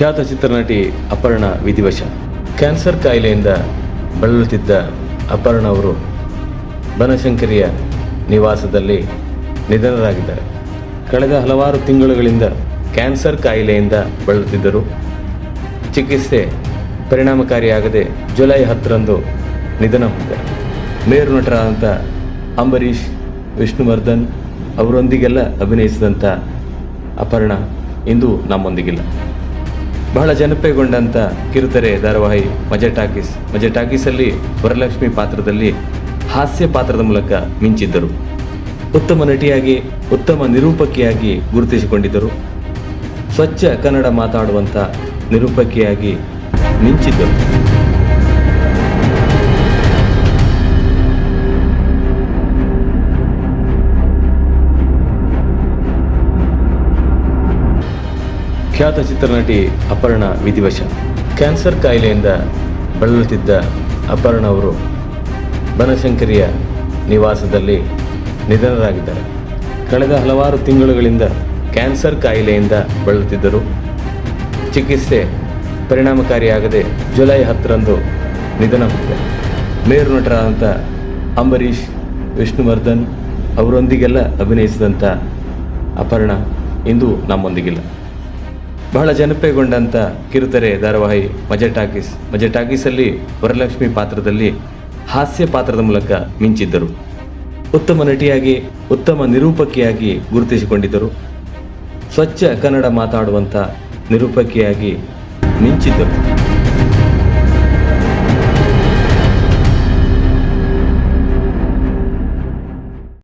ಖ್ಯಾತ ಚಿತ್ರನಟಿ ಅಪರ್ಣ ವಿಧಿವಶ. ಕ್ಯಾನ್ಸರ್ ಕಾಯಿಲೆಯಿಂದ ಬಳಲುತ್ತಿದ್ದ ಅಪರ್ಣ ಅವರು ಬನಶಂಕರಿಯ ನಿವಾಸದಲ್ಲಿ ನಿಧನರಾಗಿದ್ದಾರೆ. ಕಳೆದ ಹಲವಾರು ತಿಂಗಳುಗಳಿಂದ ಕ್ಯಾನ್ಸರ್ ಕಾಯಿಲೆಯಿಂದ ಬಳಲುತ್ತಿದ್ದರು. ಚಿಕಿತ್ಸೆ ಪರಿಣಾಮಕಾರಿಯಾಗದೆ ಜುಲೈ ಹತ್ತರಂದು ನಿಧನ ಹೊಂದಿದ್ದಾರೆ ಮೇರು ನಟರಾದಂಥ ಅಂಬರೀಷ್, ವಿಷ್ಣುವರ್ಧನ್ ಅವರೊಂದಿಗೆಲ್ಲ ಅಭಿನಯಿಸಿದಂಥ ಅಪರ್ಣ ಇಂದು ನಮ್ಮೊಂದಿಗಿಲ್ಲ. ಬಹಳ ಜನಪ್ರಿಯಗೊಂಡಂಥ ಕಿರುತೆರೆ ಧಾರಾವಾಹಿ ಮಜೆ ಟಾಕೀಸ್ ಮಜೆ ಟಾಕೀಸಲ್ಲಿ ವರಲಕ್ಷ್ಮಿ ಪಾತ್ರದಲ್ಲಿ ಹಾಸ್ಯ ಪಾತ್ರದ ಮೂಲಕ ಮಿಂಚಿದ್ದರು. ಉತ್ತಮ ನಟಿಯಾಗಿ, ಉತ್ತಮ ನಿರೂಪಕಿಯಾಗಿ ಗುರುತಿಸಿಕೊಂಡಿದ್ದರು. ಸ್ವಚ್ಛ ಕನ್ನಡ ಮಾತಾಡುವಂಥ ನಿರೂಪಕಿಯಾಗಿ ಮಿಂಚಿದ್ದರು. ಖ್ಯಾತ ಚಿತ್ರನಟಿ ಅಪರ್ಣ ವಿಧಿವಶ. ಕ್ಯಾನ್ಸರ್ ಕಾಯಿಲೆಯಿಂದ ಬಳಲುತ್ತಿದ್ದ ಅಪರ್ಣ ಅವರು ಬನಶಂಕರಿಯ ನಿವಾಸದಲ್ಲಿ ನಿಧನರಾಗಿದ್ದಾರೆ. ಕಳೆದ ಹಲವಾರು ತಿಂಗಳುಗಳಿಂದ ಕ್ಯಾನ್ಸರ್ ಕಾಯಿಲೆಯಿಂದ ಬಳಲುತ್ತಿದ್ದರು. ಚಿಕಿತ್ಸೆ ಪರಿಣಾಮಕಾರಿಯಾಗದೆ ಜುಲೈ ಹತ್ತರಂದು ನಿಧನ ಹೊಂದಿದೆ. ಮೇರು ನಟರಾದಂಥ ಅಂಬರೀಷ್, ವಿಷ್ಣುವರ್ಧನ್ ಅವರೊಂದಿಗೆಲ್ಲ ಅಭಿನಯಿಸಿದಂಥ ಅಪರ್ಣ ಇಂದು ನಮ್ಮೊಂದಿಗಿಲ್ಲ. ಬಹಳ ಜನಪ್ರಿಯಗೊಂಡಂಥ ಕಿರುತೆರೆ ಧಾರಾವಾಹಿ ಮಜೆ ಟಾಕೀಸ್. ಮಜೆ ಟಾಕೀಸಲ್ಲಿ ವರಲಕ್ಷ್ಮಿ ಪಾತ್ರದಲ್ಲಿ ಹಾಸ್ಯ ಪಾತ್ರದ ಮೂಲಕ ಮಿಂಚಿದ್ದರು. ಉತ್ತಮ ನಟಿಯಾಗಿ, ಉತ್ತಮ ನಿರೂಪಕಿಯಾಗಿ ಗುರುತಿಸಿಕೊಂಡಿದ್ದರು. ಸ್ವಚ್ಛ ಕನ್ನಡ ಮಾತಾಡುವಂಥ ನಿರೂಪಕಿಯಾಗಿ ಮಿಂಚಿದ್ದರು.